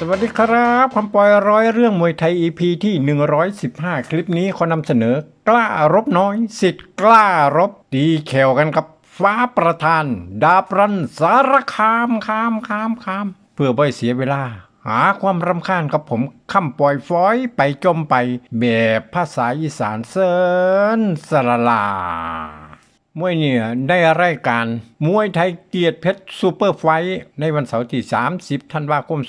สวัสดีครับคำปอยร้อยเรื่องมวยไทย EP ที่ 115 คลิปนี้ขอนำเสนอกล้ารบน้อย สิทธิ์กล้ารบดีแขวกันครับฟ้าประธาน ดาบรันสารคามคามคามคาม เพื่อบ่ให้เสียเวลา หาความรำคาญกับผมคำปล่อยฟอยไปจมไปแบบภาษาอีสานเซินสละลา มวยเนี่ยได้รายการมวยไทยเกียรติเพชรซูเปอร์ไฟท์ในวันเสาร์ที่ 30 ธันวาคม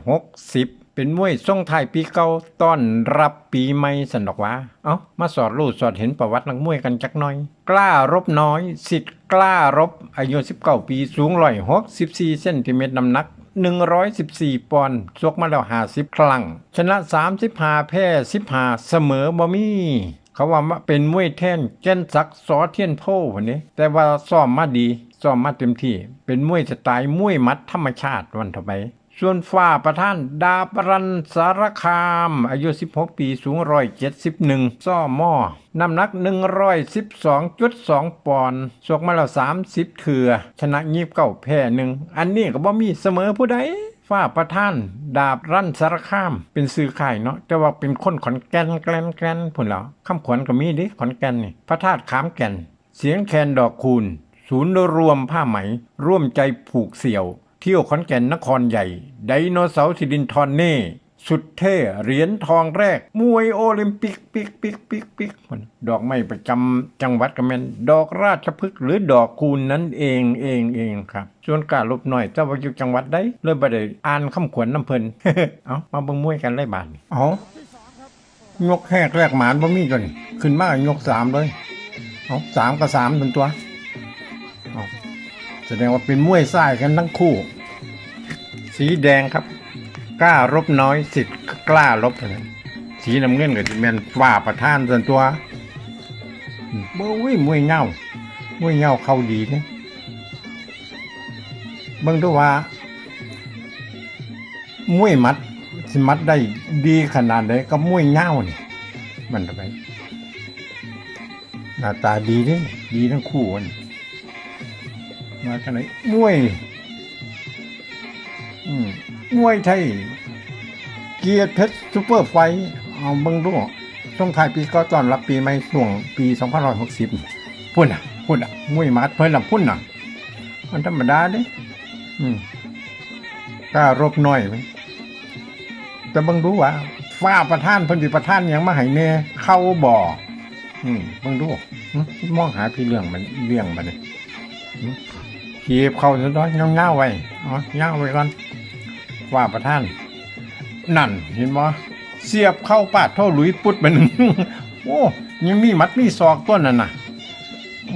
2560 เป็นมวยส่งท้ายปีเก่าต้อนรับปีใหม่สันดอกว่าเอา้ามาสอดรู้สอดเห็นประวัตินักมวยกันจักหน่อย กล้ารบน้อย สิทธิ์กล้ารบ อายุ 19 ปีสูง164เซนติเมตรน้ำหนัก114 ปอนด์ชกมาแล้ว 50 ครั้ง ชนะ 35 แพ้ 15 เสมอบ่มี เขาว่ามาเป็นมวยแท่นแก่นศักดิ์สอเทียนโพวันนี้ แต่ว่าซ้อมมาดีซ้อมมาเต็มที่ เป็นมวยสไตล์มวยมัดธรรมชาติวันต่อไปส่วนฝ้าประท่านดาบรันสารคาม อายุ 16 ปีสูง 171 ซ่อหม้อน้ำหนัก 112.2 ปอนด์สกมาแล้ว 30 เถื่อ ชนะยีบเก้าแพ้หนึ่ง อันนี้ก็บ่มีเสมอผู้ใด ฝ้าประท่านดาบรั่นสารคาม เป็นซื้อข่ายเนาะแต่ว่าเป็นคนขอนแก่นแกลนแกลนผุนแล้วคำขวัญก็มีดิขอนแก่นนี่พระธาตุขามแก่น เสียงแคนดอกคูณ ศูนย์รวมผ้าไหม ร่วมใจผูกเสี่ยว เที่ยวขอนแก่นนครใหญ่ ไดโนเสาร์สิดินทรเน่ สุดเท่เหรียญทองแรก มวยโอลิมปิกปิกปิกปิกปิกมันดอกไม้ประจำจังหวัดกระเมนดอกราชพฤกษ์หรือดอกคูณนั้นเองเองเองครับส่วนการลบหน่อยเจ้าว่าอยู่จังหวัดใดเลยบ่ได้อ่านคำขวัญน้ำเพลินเอามาเบิ่งมวยกันเลยบานี้เอายกแหกแรกหมานบ่มีจนขึ้นมากยกสามเลยเอาสามกับสามเป็นตัวเอาแสดงว่าเป็นมวยซ้ายกันทั้งคู่ สีแดงครับ กล้ารบน้อยสิทธิ์กล้ารบนะสีน้ำเงินกับจีแมนฝ่าประท่านส่วนตัวมบ่วิมวยเงามวยเงาเข้าดีเนี่ยเบิ่งดูว่ามวยมัดสิมัดได้ดีขนาดไหนก็มวยเงาเนี่ยมันทำไมหน้าตาดีเด้ดีทั้งคู่มันมาจากไหนมวย มวยไทย เกียรติเพชรซูเปอร์ไฟเอาเบิ่งดูช่วงท้ายปีก็ตอนรับปีใหม่ช่วงปี2560พุ่นน่ะพุ่นน่ะมวยมัดเพิ่นน่ะพุ่นน่ะ มันธรรมดาเด้อืมกล้ารบน้อยไหมแต่เบิ่งดูว่าฟ้าประท่านเพิ่นสิประท่านยังมาให้แน่เข้าบ่อืมเบิ่งดูหึมองหาพี่เรื่องมันเรื่องมันนี่หึเก็บเข้าซะดอกเงาๆไว้เอาเงาไว้ก่อน ว่าประท่าน นั่นเห็นบ่เสียบเข้าปาดเท่าหลุยปุดไปหนึ่งโอ้ยังมีมัดมีศอกต้นนั่นน่ะ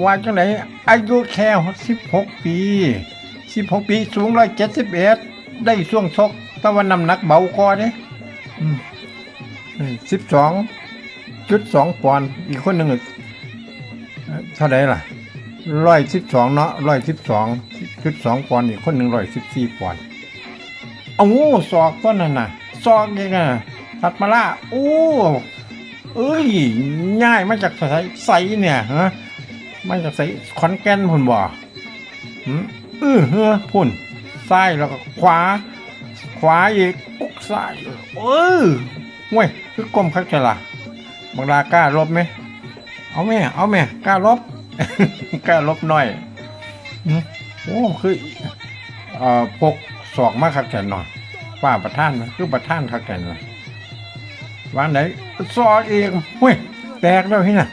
ว่าจังไหนอายุแค่สิบหกปีสิบหกปีสูงร้อยเจ็ดสิบเอ็ดได้ช่วงชกตะวันน้ำหนักเบากว่าเด้สิบสองจุดสองปอนด์อีกคนหนึ่งเท่าไหร่ล่ะร้อยสิบสองเนาะร้อยสิบสองจุดสองปอนด์อีกคนหนึ่งร้อยสิบสี่ปอนด์ เอาศอกต้นนั่นน่ะศอกยังไงทัดมาละโอ้เอ้ยง่ายมาจากใสใสเนี่ยฮะมาจากใสขอนแก่นพุ่นบ่หืมเออเฮ้อพุ่นซ้ายแล้วก็ขวา ขวาอีกปุ๊กซ้ายเออห่วยคือกลมคักจะล่ะบางลากล้าลบไหมเอาแม่ เอาแม่กล้าลบกล้าลบหน่อยโอ้คือเอ่อพก ศอกมาคักแก่นหน่อยป้าประท่านนะคือประท่านคักแก่นนะวางไหนซอกเองเฮ้ยแตกแล้วที่น่ะ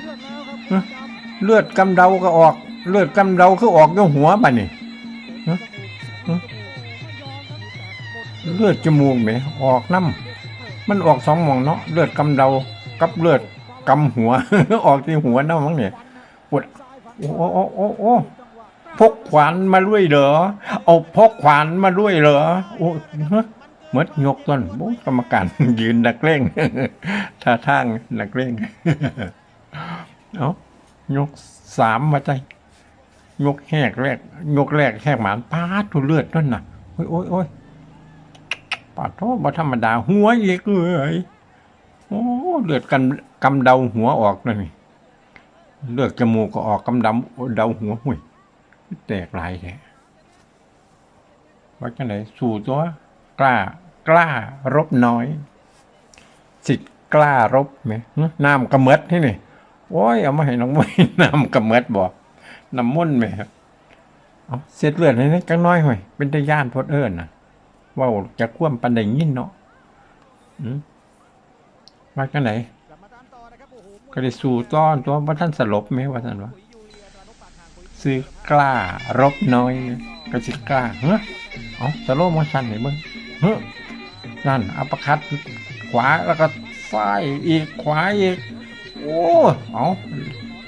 เลือดกำเดาก็ออก เลือดกำเดาคือออกด้วยหัวบัดนี่เลือดจมูกไหมออกน้ำมันออกสองมองเนาะเลือดกำเดากับเลือดกำหัว ออกที่หัวเนาะมั้งเนี่ยปวดโอ้โอ้โอ้โอ้ พกขวานมาด้วยเหรอ เอาพกขวานมาด้วยเหรอ โอ้เหมือนยกต้นโอ้กรรมการยืนนักเล่งท่าทางนักเล่งเอายกสามมาใจยกแหกแรก ยกแรกแหกหมานปาดทุเลือดนั่นน่ะ โอ้ยโอ้ยโอ้ยปาดโทษบ่ธรรมดา หัวอีกเลยโอ้เลือดกันกำเดาหัวออกนั่นนี่เลือดจมูกก็ออกกำดำเดาหัวหุย แตกหลายแท้ว่าจังไหนสู่ตัว กล้า กล้ารบน้อยสิทธิ์กล้ารบไหมหึน้ำกระเมิดที่นี่โอ้ยเอามาให้น้องมวยน้ำกระเมิดบอกน้ำมุ่นต์ไหมครับเอาเสร็จเลือดให้นี่จังน้อยห่วยเป็นตาย่านพดเอิญนะเว่าจะคว่ำปันใดยินเนาะอืมมาจังไหนก็ได้สู่ต้อนตัวว่าท่านสลบไหมว่าท่านวะ ซื้อกล้ารบน้อยก็สิกล้าเฮ้อเอาสโลโมชันไหนเบิ้งเฮ้อนั่นอัปคัดขวาแล้วก็ซ้ายอีกขวาอีกโอ้เอา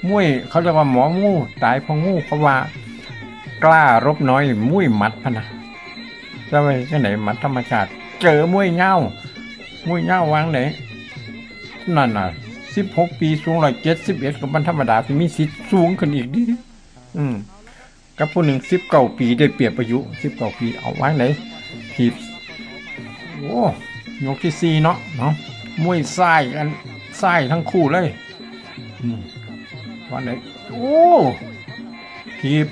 มุ้ยเขาเรียกว่าหมองูตายเพราะงูเขาว่ากล้ารบน้อย มุ้ยหมัดพนะจะไปที่ไหนหมัดธรรมชาติเจอมุ้ยเง่ามุ้ยเง่าวางไหนนั่นน่ะสิบหกปีสูงร้อยเจ็ดสิบเอ็ดกับมันธรรมดาที่มีสิทธิ์สูงขึ้นอีกดิ อืมกับผู้หนึ่งสิบเก้าปีได้เปรียบอายุสิบเก้าปีเอาไว้ไหนถีบโอ้ยกที่สี่เนาะเนาะมวยไส้กันไส้ทั้งคู่เลยวันไหนโอ้ถีบ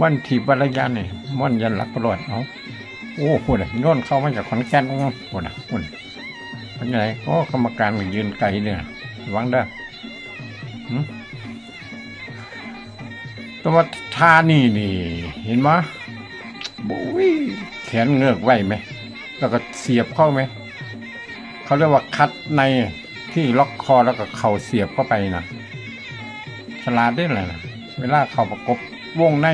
บ้านถีบวรรยานี่ม่อนยันหลักประหลอดเอาโอ้พูดเลยโย่นเข้ามาจากขอนแก่นโอ้พูดนะพูดเป็นไงก็กรรมการมันยืนไกลเนี่ยวังเด้ ตัวท่านี่นี่ เห็นไหมบุ้ยแขนเงือกไหวไหม แล้วก็เสียบเข้าไหม เขาเรียกว่าคัดในที่ล็อกคอแล้วก็เข่าเสียบเข้าไปนะฉลาดได้เลยนะเวลาเข่าประกบวงใน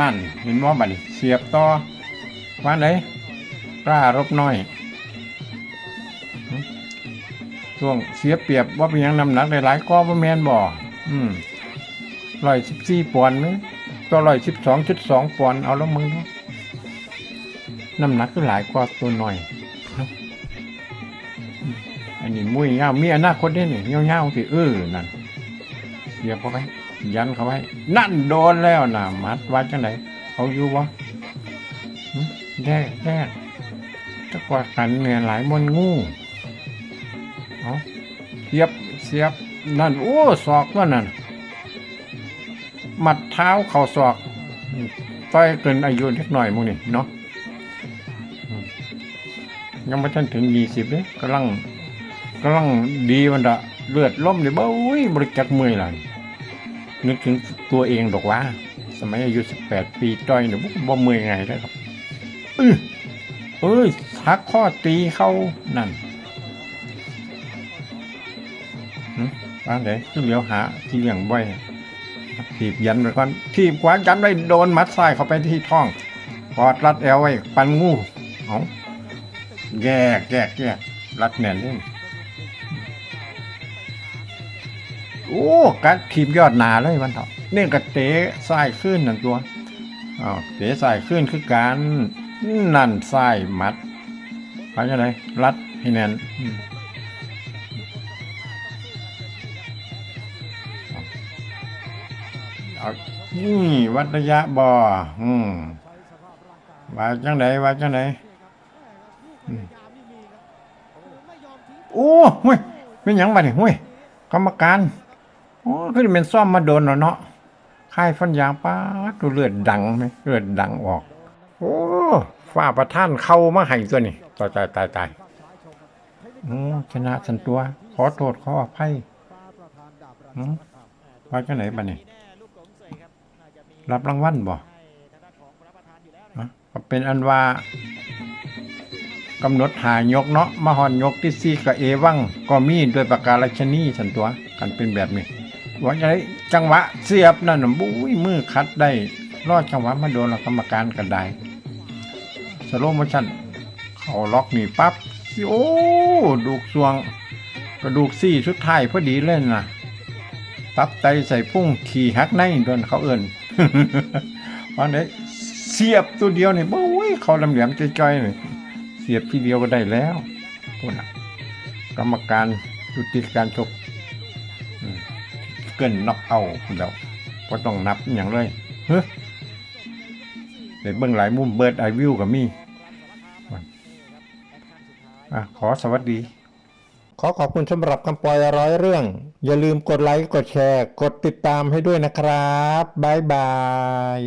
นั่น เห็นว่าบัดนเสียบต่อว่าไหนกล้ารบน้อยช่วงเสียเปรียบว่าเป็นยังน้ำหนักหลายๆก็ว่าแมนบ่อืม ร้อยสิบสี่ปอนด์ไหมตัวร้อยสิบสองจุดสองปอนด์เอาแล้วมึงน้ำหนักก็หลายกว่าตัวหน่อยอันนี้มุ้ยเงามีอนาคตได้เนี่ยเงาเงาสิเออนั่นเสียบเขาไปยันเขาไปนั่นโดนแล้วนะมัดว่าจังไหนเขาอยู่วะแย่แย่ตะกว่ากันเนี่ยหลายมนงูเอาเสียบเสียบนั่นโอ้ศอกว่านั่น มัดเท้าเข่าศอกต่อยเกินอายุเล็กหน่อยมูนี่เนาะยังไม่ทันถึงยี่สิบเลยกำลังกำลังดีวันละเลือดล้มเลยบ้าอุ้ยบริจักมือหลังนึกถึงตัวเองดอกว่า สมัยอายุสิบแปดปีต้อยเนี่ยบ่บมือไงได้ครับอื้อเอ้ยหักข้อตีเขานั่นบ้านไหนคือเหลียวหาที่เลี้ยงบ่อย ถีบยันไปก่อนถีบขวายันไว้โดนมัดซ้ายเข้าไปที่ท้องกอดรัดแอวไว้ปันงูเอาแยกแยกแยกรัดแน่นเลยโอ้กัดถีบยอดหนาเลยมันเถอะนี่ยกระเตะซ้ายขึ้นนั่นตัวอ้าวเตะซ้ายขึ้นคือการนั่นซ้ายมัดไปยังไงรัดให้แน่น นี่วัดระยะบ่ออืมว่าจังไดว่าจังไดโอ้ห้ยเป็นหยังบัดนี่ห้ยกรรมการโอ้คือเป็นซ่อมมาโดนเนาะค่ายฟันยางป้าดูเลือดดังไหมเลือดดังออก โอ้ฝ้าประท่านเข้ามาให้ตัวนี่ตายตายตายตายอืมชนะสันตัว ขอโทษขออภัยอืมว่าจังไหนบัดนี่ รับรางวัลบ่อะก็เป็นอันว่ากำหนดหายกเนาะมหอนยกที่สี่กับเอวังก็มีด้วยประการชนีสันตัวกันเป็นแบบนี้ว่าจะได้จังหวะเสียบนั่นนบุ้ยมือคัดได้รอดจังหวะมาโดนกรรมการกันได้สโลโมชั่นเขาล็อกนี่ปั๊บโอ้ดูกสวง กระดูกซี่ชุดไทยพอดีเลยนะ ตับไตใส่พุ่งขี่หักในโดนเขาเอินวันนี้เสียบตัวเดียวนี่โอ้ยเขาลำเหลี่ยมจ้อยๆนี่เสียบทีเดียวก็ได้แล้วพวกน่ะกรรมการยุติการชกเกินน็อกเอาพุ่นแล้วก็ต้องนับอย่างเลยเฮ้ยเดี๋ยวเบื้องหลายมุมเบิร์ดไอวิวกับมีอะขอสวัสดี ขอขอบคุณสำหรับคำปล่อยร้อยเรื่อง อย่าลืมกดไลค์ กดแชร์ กดติดตามให้ด้วยนะครับ บ๊ายบาย